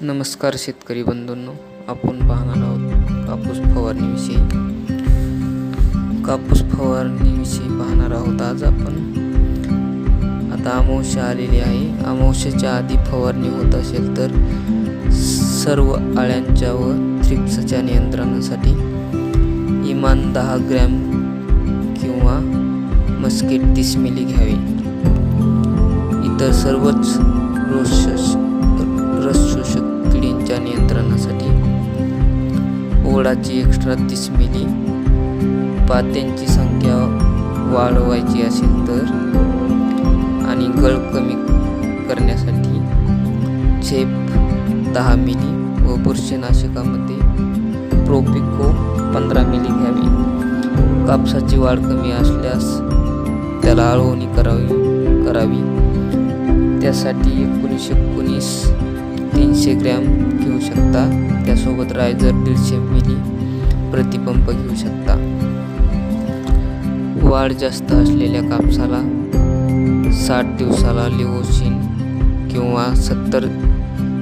नमस्कार शेतकरी बंधूंनो आपण पाहणार आहोत कापूस फवारणीविषयी. कापूस फवारणीविषयी पाहणार आहोत आज आपण. आता अमावस्या आलेली आहे. अमावस्याच्या आधी फवारणी होत असेल तर सर्व आळ्यांच्या व थ्रिप्सच्या नियंत्रणासाठी इमान दहा ग्रॅम किंवा मस्केट तीस मिली घ्यावे. इतर सर्वच रोष रस शोषक किडींच्या नियंत्रणासाठी ओळाची एक्स्ट्रा तीस मिली पात्यांची संख्या वाढवायची असेल तर? आणि गळ कमी करण्यासाठी झेप दहा मिली व बुरशीनाशकामध्ये प्रोपिको पंधरा मिली घ्यावी. कापसाची वाढ कमी असल्यास त्याला आळवणी करावी. करावी. त्यासाठी एकोणीसशे एकोणीस तीनशे ग्रॅम घेऊ शकता. त्यासोबत रायझर दीडशे मिली प्रतिपंप घेऊ शकता. वाढ जास्त असलेल्या कापसाला साठ दिवसाला लिओसिन किंवा सत्तर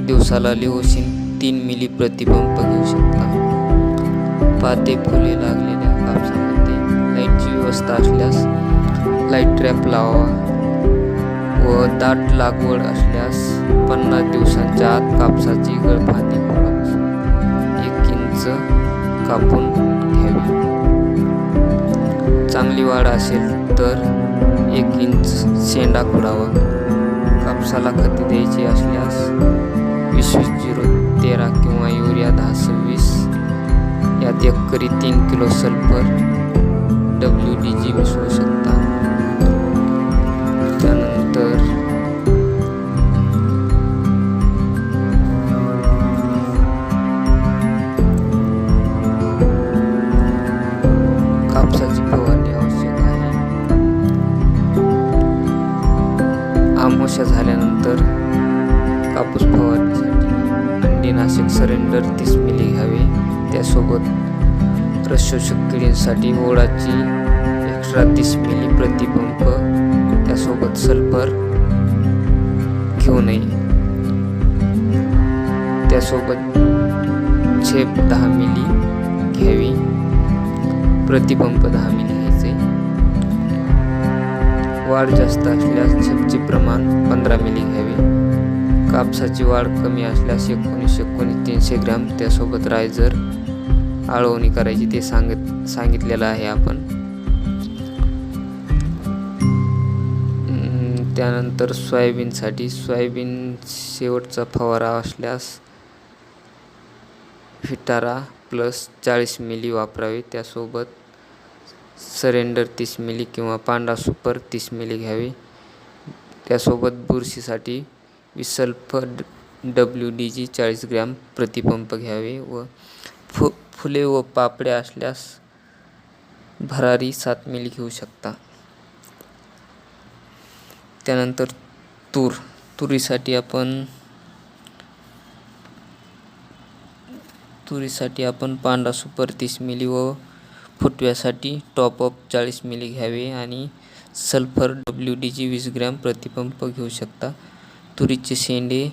दिवसाला लिओसिन तीन मिली प्रतिपंप घेऊ शकता. पाते फुले लागलेल्या कापसामध्ये लाईटची व्यवस्था असल्यास लाइट ट्रॅप लावा व दाट लागवड असल्यास पन्नास दिवसांच्या आत कापसाची गळफांदी एक इंच कापून घ्यावी. चांगली वाढ असेल तर एक इंच शेंडा खोडावा. कापसाला खते द्यायची असल्यास वीस वीस झिरो तेरा किंवा युरिया दहा सव्वीस. यात एकरी तीन kilo sulphur. W D G मिसळू आमोशा झाल्यानंतर कापूस फवारणीसाठी अंडीनाशक सरेंडर तीस मिली घ्यावे. त्यासोबत रसशोषक किडींसाठी ओळाची एक्स्ट्रा तीस मिली प्रतिपंप त्यासोबत सल्फर घेऊ नये त्यासोबत झेप दहा मिली घ्यावी. प्रतिपंप दहा मिली. वाढ जास्त असल्यास झेपचे प्रमाण पंधरा मिली घ्यावे. कापसाची वाढ कमी असल्यास एकोणीसशे एकोणीस तीनशे ग्रॅम त्यासोबत रायझर आळवणी करायची ते सांगत सांगितलेलं आहे आपण. त्यानंतर सोयाबीनसाठी सोयाबीन शेवटचा फवारा असल्यास फिटारा प्लस चाळीस मिली वापरावे. त्यासोबत सरेंडर तीस मिली किंवा पांडा सुपर तीस मिली घ्यावे. त्यासोबत बुरशीसाठी विसल्फ डब्ल्यू डी जी चाळीस ग्रॅम प्रतिपंप घ्यावे व फु फुले व पापड्या असल्यास भरारी सात मिली घेऊ शकता. त्यानंतर तूर तुरीसाठी आपण तुरीसाठी आपण पांडा सुपर तीस मिली व फुटव्यासाठी टॉपअप चाळीस मिली घ्यावे आणि सल्फर डब्ल्यू डी जी वीस ग्रॅम प्रतिपंप घेऊ शकता. तुरीचे शेंडे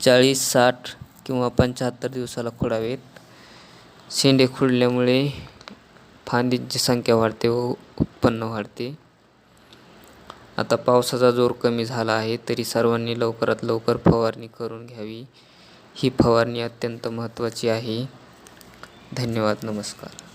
चाळीस साठ किंवा पंच्याहत्तर दिवसाला खोडावेत. शेंडे खुडल्यामुळे फांदींची संख्या वाढते व उत्पन्न वाढते. आता पावसाचा जोर कमी झाला आहे तरी सर्वांनी लवकरात लवकर फवारणी करून घ्यावी. ही फवारणी अत्यंत महत्त्वाची आहे. धन्यवाद नमस्कार.